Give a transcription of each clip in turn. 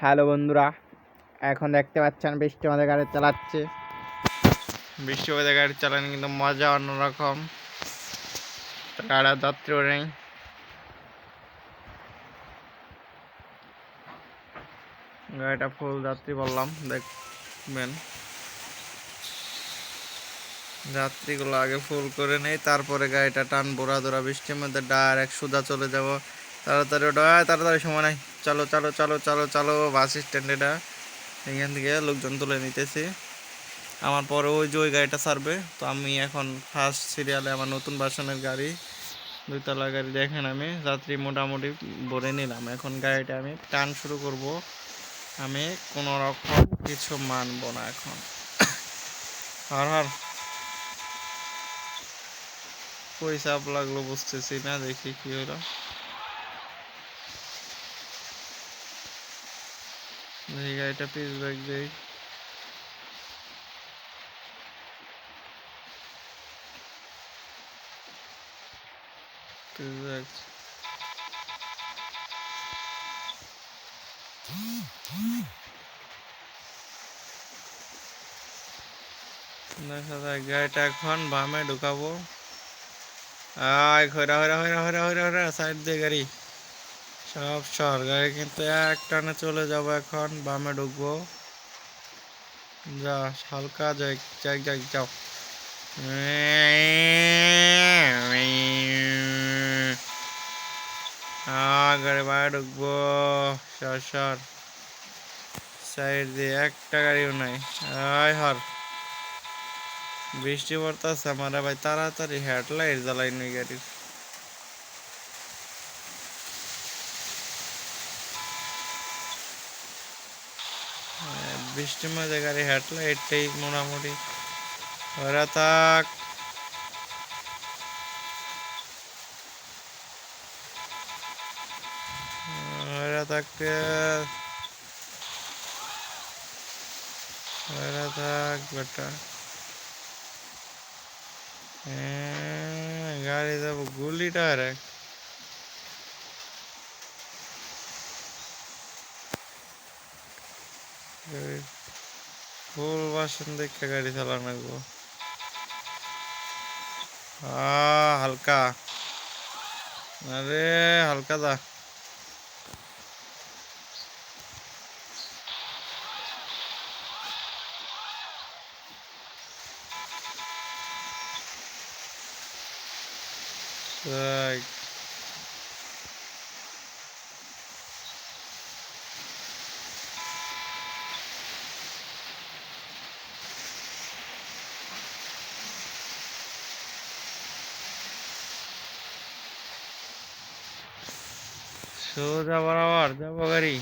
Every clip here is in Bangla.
হ্যালো বন্ধুরা, এখন দেখতে পাচ্ছেন বৃষ্টি আমাদের গাড়ি চালাচ্ছে। বৃষ্টি আমাদের গাড়ি চালানো কিন্তু মজা অন্যরকম। গাড়ির যাত্রীও নেই। গাড়িটা ফুল যাত্রী বললাম, দেখবেন। যাত্রীগুলো আগে ফুল করে নেই, তারপরে গাড়িটা টান বোরা দোরা বৃষ্টির মধ্যে ডাইরেক্ট সুদা চলে যাব। তাড়াতাড়ি ওটা তাড়াতাড়ি সময় নাই। চলো চলো চলো চলো চলো, বাস স্ট্যান্ড এটা এখান থেকে লোকজন তুলে নিতেছি। আমার পরে ওই যে ওই গাড়িটা ছাড়বে। তো আমি এখন ফার্স্ট সিরিয়ালে আমার নতুন বাসনের গাড়ি, দুইতলা গাড়ি দেখেন আমি। যাত্রী মোটামুটি ভরে নিলাম। এখন গাড়িটা আমি টান শুরু করব। আমি কোনো রকম কিছু মানব না এখন। হর হর। পয়সা লাগল বুঝতেছি না, দেখি কি হলো। দেখি গাড়িটা পিস ব্যাক দেই। পিস ব্যাক দেখা যায় গাড়িটা এখন বামে ঢুকাবো। আয় হইরা হইরা হইরা হইরা হইরা হইরা সাইড দিয়ে গাড়ি। সব সর গাড়ি কিন্তু এক টানে চলে যাব এখন, বামে ঢুকবো। যা, হালকা যাই যাই যাও। গাড়ি বাইরে ঢুকবো, সর সর। সাইড দিয়ে একটা গাড়িও নাই। আয়, হর। বৃষ্টি পড়তেছে আমার ভাই, তাড়াতাড়ি হেডলাইট জ্বালাই নি গাড়ির। বৃষ্টির মধ্যে গাড়ি হেডলাইটটাই মোটামুটি। ওরা থাক। ওরা থাকতে। ওরা থাক বেটা। গাড়ি যাব গুলিটা রে ফুল বাসন দেখে গাড়ি চালানো গো হালকা। আরে হালকা দা Right. সোজা বরাবর যাব গাড়ি।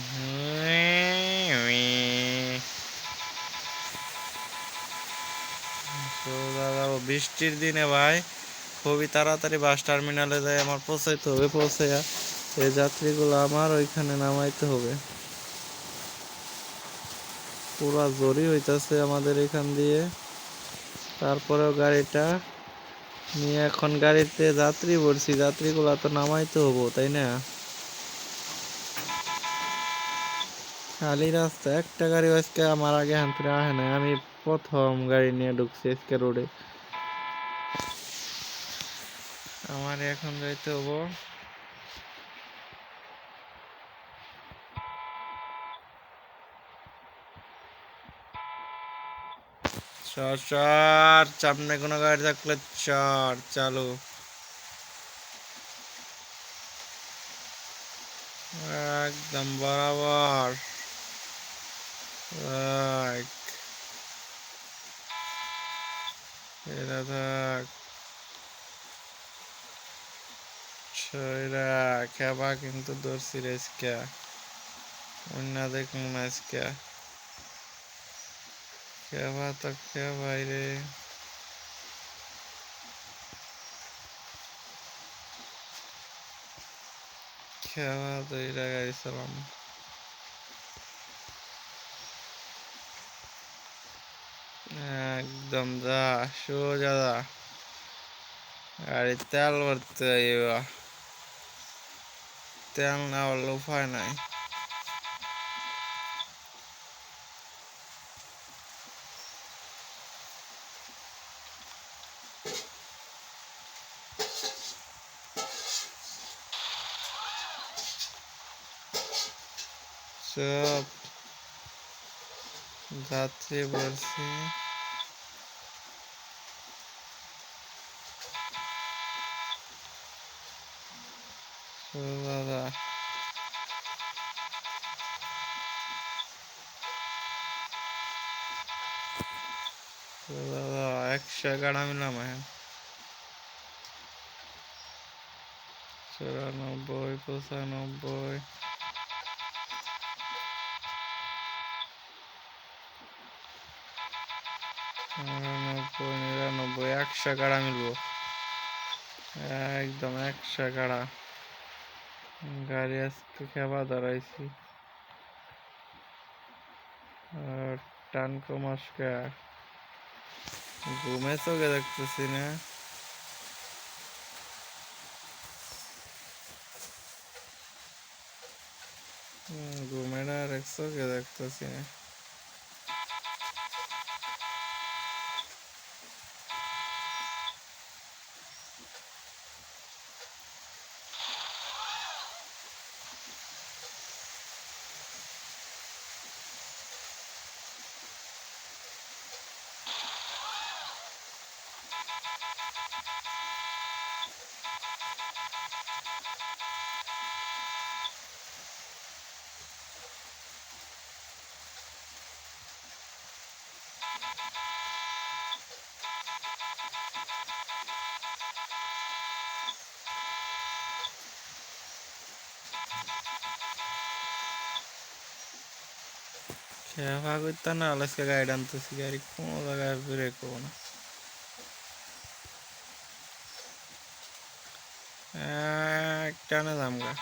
সোজা যাব বৃষ্টির দিনে ভাই, খুবই তাড়াতাড়ি বাস টার্মিনালে যাই আমার পৌঁছাইতে হবে, পৌঁছাইয়া এই যাত্রীগুলো আমার ওইখানে নামাইতে হবে। পুরা জরি হইতাছে আমাদের এখান দিয়ে। তারপরেও গাড়িটা নিয়ে এখন গাড়িতে যাত্রী ভরছি, যাত্রীগুলো তো নামাইতে হব, তাই না? খালি রাস্তা, একটা গাড়ি আজকে আমার আগে হানতে আহে না আমি প্রথম গাড়ি নিয়ে ঢুকছি আজকে রোডে। আমার এখন যাইতে হব। চর, সামনে কোনো গাড়ি থাকলে চর, চালু। একদম বরাবর। রাইট এরা থাক ছয়রা খেবা কিন্তু দর্শি রেসকা অন্য দেখ আজকে খেবা তো খেবাই রে। খেবা তো এরা গাড়ি একদম, যা, সোজা যা। গাড়ি তেল ভরতে যাইবা তেল না হলে উপায় নাই। সব যাত্রী বলছি। একশো এগারো মিলাম এখন। চুরানব্বই পঁচানব্বই। নিরানব্বই একশো কাড়া মিলবো একদম একশো কাড়া গাড়ি আজকে খেবা দাঁড়াইছি টান কমাসকা ঘুমে চোখে দেখতেছি না। ঘুমে না আর এক চোখে দেখতেছি না। Tinha vago de tá na aula, se a gairanta se garicou, a gairanta se garicou, né? À, cho nó làm cả